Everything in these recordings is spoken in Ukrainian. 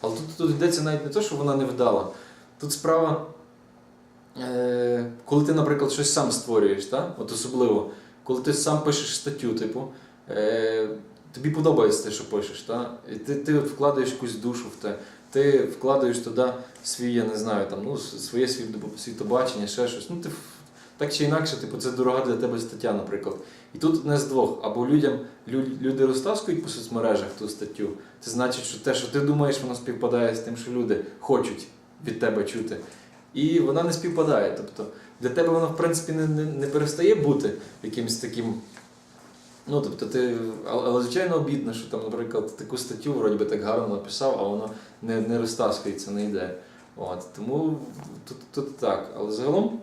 Але тут, тут йдеться навіть не те, що вона не вдала. Тут справа, е, коли ти, наприклад, щось сам створюєш, та? от особливо, коли ти сам пишеш статтю, типу, е, тобі подобається те, що пишеш, та? і ти, ти вкладаєш якусь душу в те, ти вкладаєш туди свій, я не знаю, там, ну, своє світобачення, ще щось. Ну, ти так чи інакше, типу, це дорога для тебе стаття, наприклад. І тут одне з двох. Або людям лю- люди розтаскують по соцмережах ту статтю. Це значить, що те, що ти думаєш, воно співпадає з тим, що люди хочуть від тебе чути. І вона не співпадає. Тобто для тебе воно, в принципі, не, не, не перестає бути якимось таким. Ну, тобто, ти, але, звичайно обідно, що там, наприклад, таку статтю вроді би так гарно написав, а воно не, не розтаскується, не йде. От, тому тут, тут так. Але загалом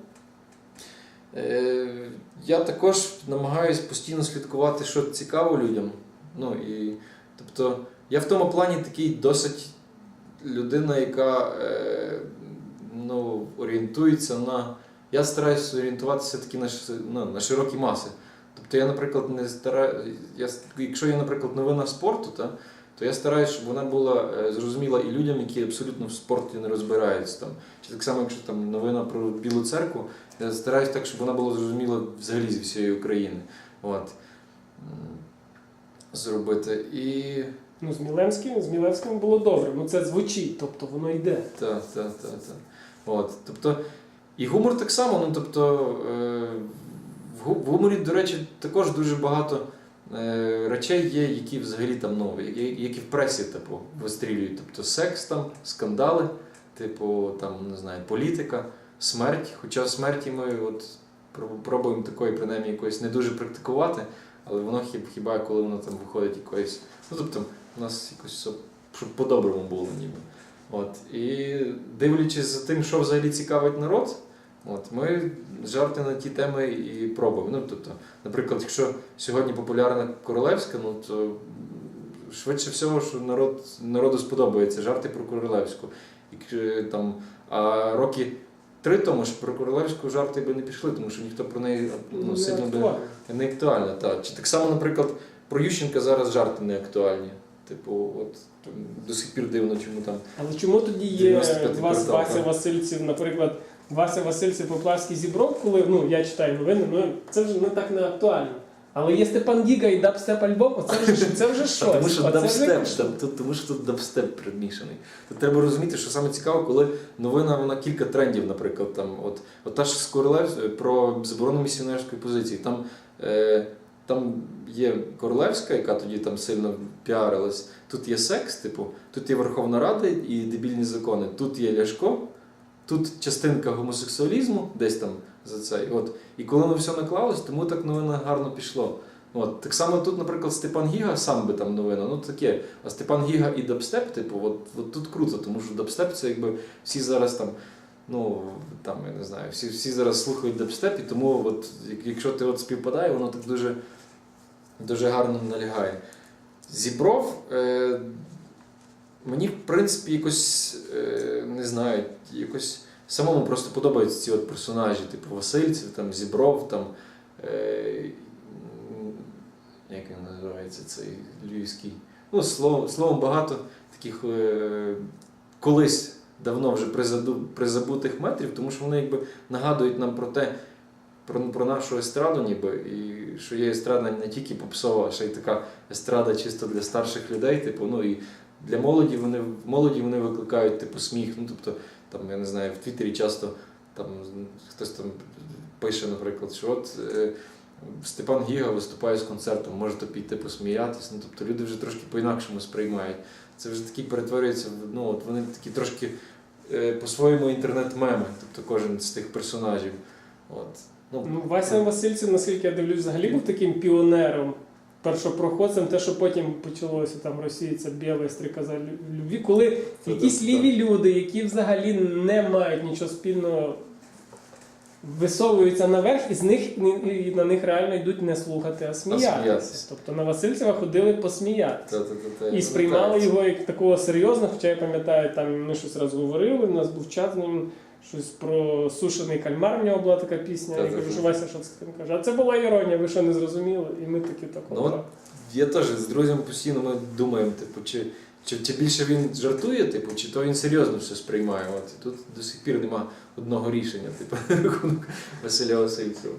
я також намагаюся постійно слідкувати, що цікаво людям. Ну, і, тобто, я в тому плані такий досить людина, яка е, ну, орієнтується на. Я стараюся орієнтуватися таки на, ну, на широкі маси. Тобто я, наприклад, не стараю, я, якщо є, наприклад, новина спорту, та, то я стараюся, щоб вона була е, зрозуміла і людям, які абсолютно в спорті не розбираються. Там. Чи так само, якщо там новина про Білу церкву, я стараюся так, щоб вона була зрозуміла взагалі зі всієї України. От. Зробити. І. Ну, з Мілевським, з Мілевським було добре. Ну це звучить, тобто воно йде. Так, так, так, так. От, тобто, і гумор так само, ну тобто, е, в гуморі, до речі, також дуже багато речей є, які взагалі там, ну, які, в пресі, типу, вистрілюють. Тобто секс там, скандали, типу, там, не знаю, політика, смерть. Хоча смерті ми от пробуємо такої, принаймні, якоїсь не дуже практикувати, але воно хіба коли воно там виходить якоїсь. Ну, тобто, у нас якось щоб по-доброму було ніби. От. І дивлячись за тим, що взагалі цікавить народ, от, ми жарти на ті теми і пробуємо. Ну, тобто, наприклад, якщо сьогодні популярна королевська, ну то швидше всього, що народ, народу сподобається жарти про королевську. І, там, а роки три тому ж про королевську жарти би не пішли, тому що ніхто про неї ну, не сильно би не актуальна. Так. Чи так само, наприклад, про Ющенка зараз жарти не актуальні. Типу, от до сих пір дивно, чому там. Але чому тоді є 95 у вас Вася. Васильців, наприклад, Вася Васильців Поплавський зібров, коли ну я читаю новини, ну це вже не так не актуально. Але є Степан Гіга і дабстеп альбом, оце вже це вже щось. Тому що дабстеп, тому що тут дабстеп примішаний. Тут треба розуміти, що саме цікаво, коли новина вона кілька трендів, наприклад, там, от, от та ж з Королев про заборону місіонерської позиції. Там, е, там є Королевська, яка тоді там сильно піарилась. Тут є секс, типу, тут є Верховна Рада і дебільні закони, тут є Ляшко, тут частинка гомосексуалізму, десь там за цей. От. І коли воно все наклалось, тому так новина гарно пішло. От, так само тут, наприклад, Степан Гіга сам би там новина, ну таке. А Степан Гіга і дабстеп, типу, от, от тут круто, тому що дабстеп це якби всі зараз там, ну там, я не знаю, всі, всі зараз слухають дабстеп, і тому, от, якщо ти от співпадає, воно так дуже, дуже гарно налягає. Зібров, е, мені, в принципі, якось е, не знаю, якось самому просто подобаються ці от персонажі, типу Васильців, там, Зібров, там. Е, як він називається цей львівський. Ну, словом, словом багато таких е, колись давно вже призабутих метрів, тому що вони якби нагадують нам про те, про, про нашу естраду, ніби, і що є естрада не тільки попсова, а ще й така естрада чисто для старших людей. Типу, ну і для молоді вони молоді вони викликають типу сміх. Ну, тобто, там, я не знаю, в Твіттері часто там хтось там пише, наприклад, що от. Е, Степан Гіга виступає з концертом, можете піти посміятися. Ну, тобто люди вже трошки по-інакшому сприймають. Це вже такі перетворюється, ну, от вони такі трошки е, по-своєму інтернет-меми, тобто кожен з тих персонажів. От. Ну, Ну, Вася Васильців, наскільки я дивлюсь, взагалі був таким піонером, першопроходцем, те, що потім почалося там Росії, це біла стрікоза лю- любві, коли Це якісь так, ліві люди, які взагалі не мають нічого спільного, висовуються наверх, і з них і на них реально йдуть не слухати, а сміятися. сміятися. Тобто на Васильцева ходили посміятися. І сприймали пам'ятаю. його як такого серйозного, хоча я пам'ятаю, там ми щось раз говорили, у нас був чат з ним, щось про сушений кальмар, в нього була така пісня. Я Та-та-та. кажу, що Вася, що це? Каже, а це була іронія, ви що не зрозуміли? І ми такі Ну, такого. Я теж з друзями постійно ми думаємо, типу, чи, Чи, чи більше він жартує, типу, чи то він серйозно все сприймає. От тут до сих пір нема одного рішення, типу, рахунок Василя Васильцева.